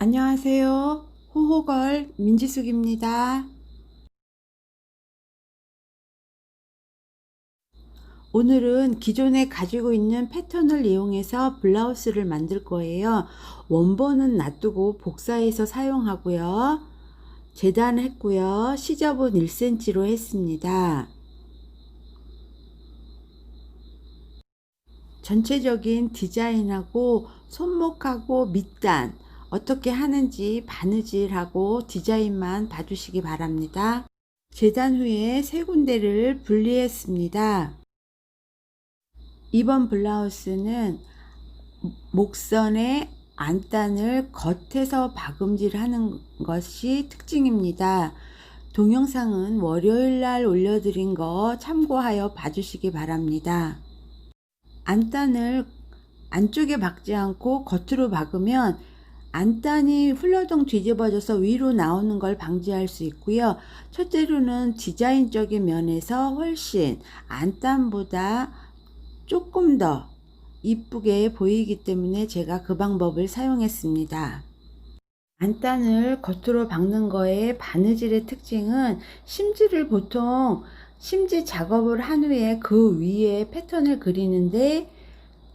안녕하세요. 호호걸 민지숙입니다. 오늘은 기존에 가지고 있는 패턴을 이용해서 블라우스를 만들 거예요. 원본은 놔두고 복사해서 사용하고요. 재단했고요. 시접은 1cm로 했습니다. 전체적인 디자인하고 손목하고 밑단 어떻게 하는지 바느질하고 디자인만 봐주시기 바랍니다. 재단 후에 세 군데를 분리했습니다. 이번 블라우스는 목선의 안단을 겉에서 박음질 하는 것이 특징입니다. 동영상은 월요일 날 올려드린 거 참고하여 봐주시기 바랍니다. 안단을 안쪽에 박지 않고 겉으로 박으면 안단이 훌러덩 뒤집어져서 위로 나오는 걸 방지할 수 있고요. 첫째로는 디자인적인 면에서 훨씬 안단보다 조금 더 이쁘게 보이기 때문에 제가 그 방법을 사용했습니다. 안단을 겉으로 박는 거의 바느질의 특징은 심지를 보통 심지 작업을 한 후에 그 위에 패턴을 그리는데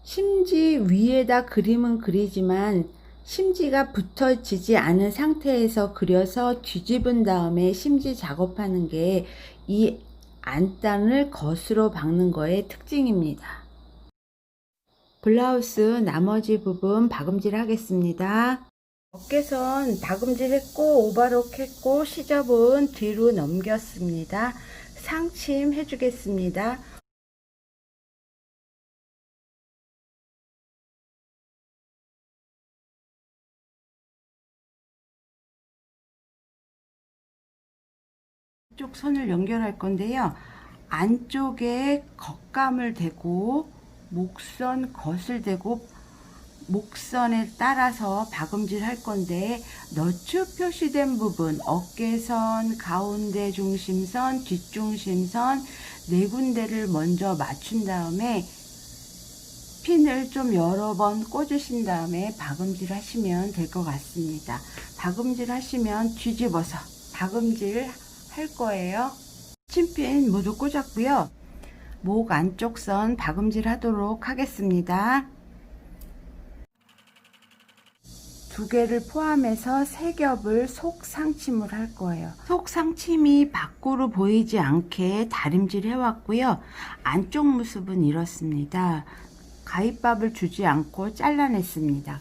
심지 위에다 그림은 그리지만 심지가 붙어지지 않은 상태에서 그려서 뒤집은 다음에 심지 작업하는 게 이 안단을 겉으로 박는 거의 특징입니다. 블라우스 나머지 부분 박음질 하겠습니다. 어깨선 박음질 했고 오버록 했고 시접은 뒤로 넘겼습니다. 상침 해주겠습니다. 쪽 선을 연결할 건데요. 안쪽에 겉감을 대고 목선 겉을 대고 목선에 따라서 박음질 할 건데 너츠 표시된 부분 어깨선, 가운데 중심선, 뒷중심선 네 군데를 먼저 맞춘 다음에 핀을 좀 여러 번 꽂으신 다음에 박음질 하시면 될 것 같습니다. 박음질 하시면 뒤집어서 박음질 할 거예요. 침핀 모두 꽂았고요. 목 안쪽 선 박음질 하도록 하겠습니다. 두 개를 포함해서 세 겹을 속 상침을 할 거예요. 속 상침이 밖으로 보이지 않게 다림질 해왔고요. 안쪽 모습은 이렇습니다. 가위밥을 주지 않고 잘라냈습니다.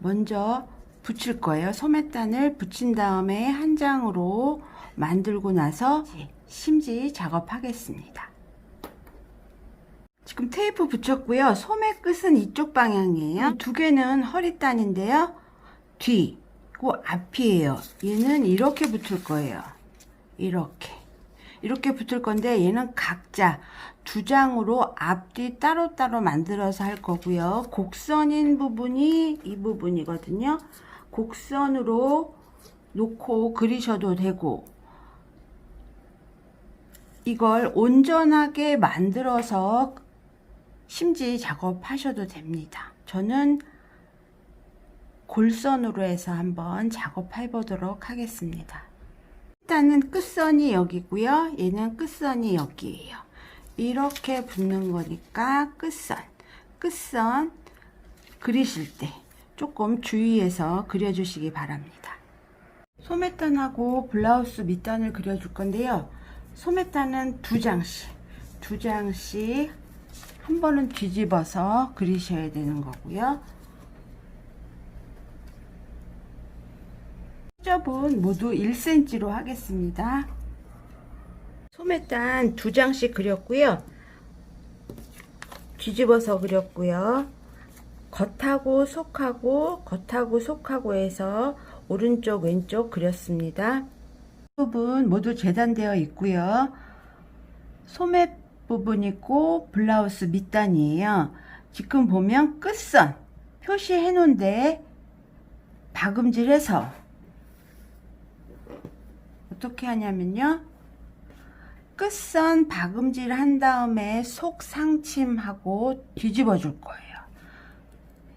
먼저 붙일 거예요. 소매단을 붙인 다음에 한 장으로 만들고 나서 심지 작업하겠습니다. 지금 테이프 붙였고요. 소매 끝은 이쪽 방향이에요. 두 개는 허리단인데요. 뒤, 그 앞이에요. 얘는 이렇게 붙을 거예요. 이렇게. 이렇게 붙을 건데 얘는 각자 두 장으로 앞뒤 따로따로 만들어서 할 거고요. 곡선인 부분이 이 부분이거든요. 곡선으로 놓고 그리셔도 되고 이걸 온전하게 만들어서 심지 작업하셔도 됩니다. 저는 골선으로 해서 한번 작업해 보도록 하겠습니다. 일단은 끝선이 여기고요. 얘는 끝선이 여기에요. 이렇게 붙는 거니까 끝선, 끝선 그리실 때 조금 주의해서 그려주시기 바랍니다. 소매단하고 블라우스 밑단을 그려줄 건데요. 소매단은 두 장씩, 두 장씩 한 번은 뒤집어서 그리셔야 되는 거고요. 시접은 모두 1cm로 하겠습니다. 소매단 두 장씩 그렸고요. 뒤집어서 그렸고요. 겉하고 속하고 겉하고 속하고 해서 오른쪽 왼쪽 그렸습니다. 부분 모두 재단되어 있고요. 소매 부분 있고 블라우스 밑단이에요. 지금 보면 끝선 표시해 놓은데 박음질해서 어떻게 하냐면요. 끝선 박음질 한 다음에 속 상침하고 뒤집어 줄 거예요.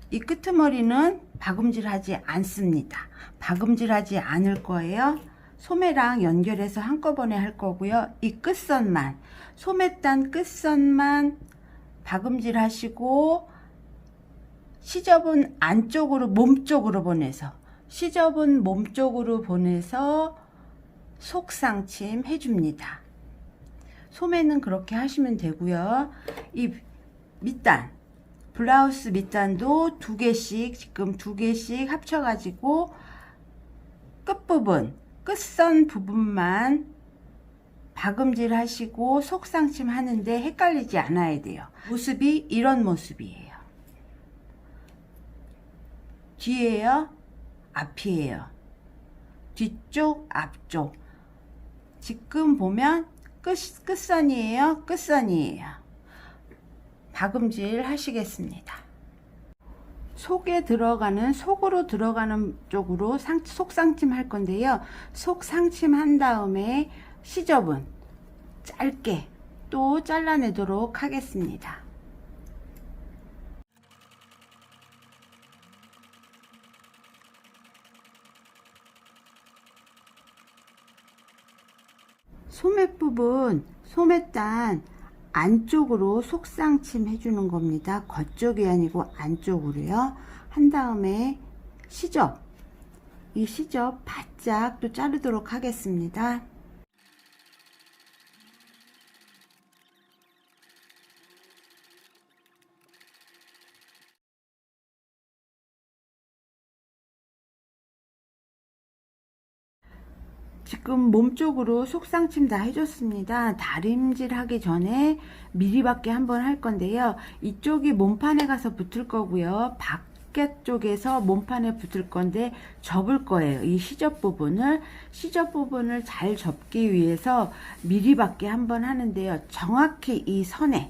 이 끄트머리는 박음질 하지 않습니다. 박음질 하지 않을 거예요. 소매랑 연결해서 한꺼번에 할 거고요. 이 끝선만, 소매단 끝선만 박음질 하시고 시접은 안쪽으로 몸쪽으로 보내서 시접은 몸쪽으로 보내서 속상침 해줍니다. 소매는 그렇게 하시면 되고요. 이 밑단 블라우스 밑단도 두 개씩 지금 두 개씩 합쳐가지고 끝부분 끝선 부분만 박음질 하시고 속상침 하는데 헷갈리지 않아야 돼요. 모습이 이런 모습이에요. 뒤에요, 앞이에요. 뒤쪽, 앞쪽. 지금 보면 끝, 끝선이에요, 끝선이에요. 박음질 하시겠습니다. 속에 들어가는 속으로 들어가는 쪽으로 상, 속상침 할 건데요. 속상침 한 다음에 시접은 짧게 또 잘라내도록 하겠습니다. 소매 부분, 소매단 안쪽으로 속상침 해주는 겁니다. 겉쪽이 아니고 안쪽으로요. 한 다음에 시접, 이 시접 바짝 또 자르도록 하겠습니다. 지금 몸쪽으로 속상침 다 해줬습니다. 다림질 하기 전에 미리 밖에 한번 할 건데요. 이쪽이 몸판에 가서 붙을 거고요. 밖에 쪽에서 몸판에 붙을 건데 접을 거예요. 이 시접 부분을 시접 부분을 잘 접기 위해서 미리 밖에 한번 하는데요. 정확히 이 선에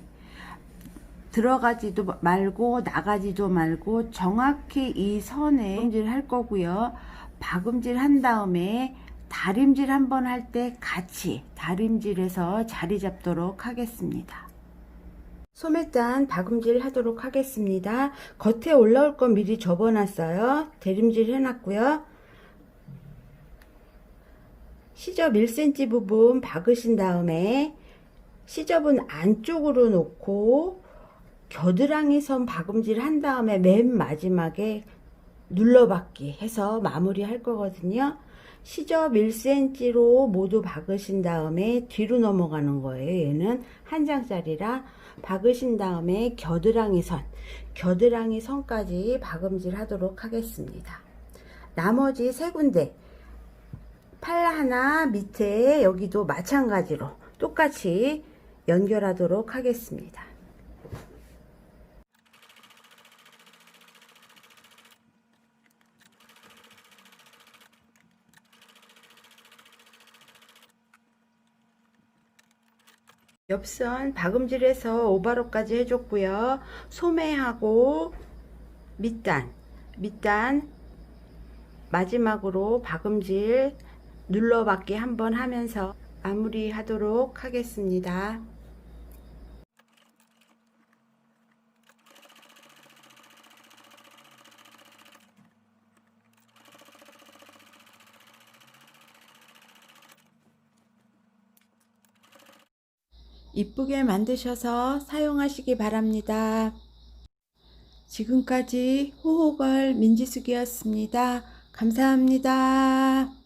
들어가지도 말고 나가지도 말고 정확히 이 선에 박음질 할 거고요. 박음질 한 다음에 다림질 한번 할 때 같이 다림질해서 자리 잡도록 하겠습니다. 소매단 박음질 하도록 하겠습니다. 겉에 올라올 건 미리 접어놨어요. 대림질 해놨고요. 시접 1cm 부분 박으신 다음에 시접은 안쪽으로 놓고 겨드랑이 선 박음질 한 다음에 맨 마지막에 눌러받기 해서 마무리 할 거거든요. 시접 1cm로 모두 박으신 다음에 뒤로 넘어가는 거예요. 얘는 한 장짜리라 박으신 다음에 겨드랑이 선, 겨드랑이 선까지 박음질 하도록 하겠습니다. 나머지 세 군데 팔 하나 밑에 여기도 마찬가지로 똑같이 연결하도록 하겠습니다. 옆선 박음질해서 오바로까지 해줬고요. 소매하고 밑단, 밑단 마지막으로 박음질 눌러받기 한번 하면서 마무리하도록 하겠습니다. 이쁘게 만드셔서 사용하시기 바랍니다. 지금까지 호호걸 민지숙이었습니다. 감사합니다.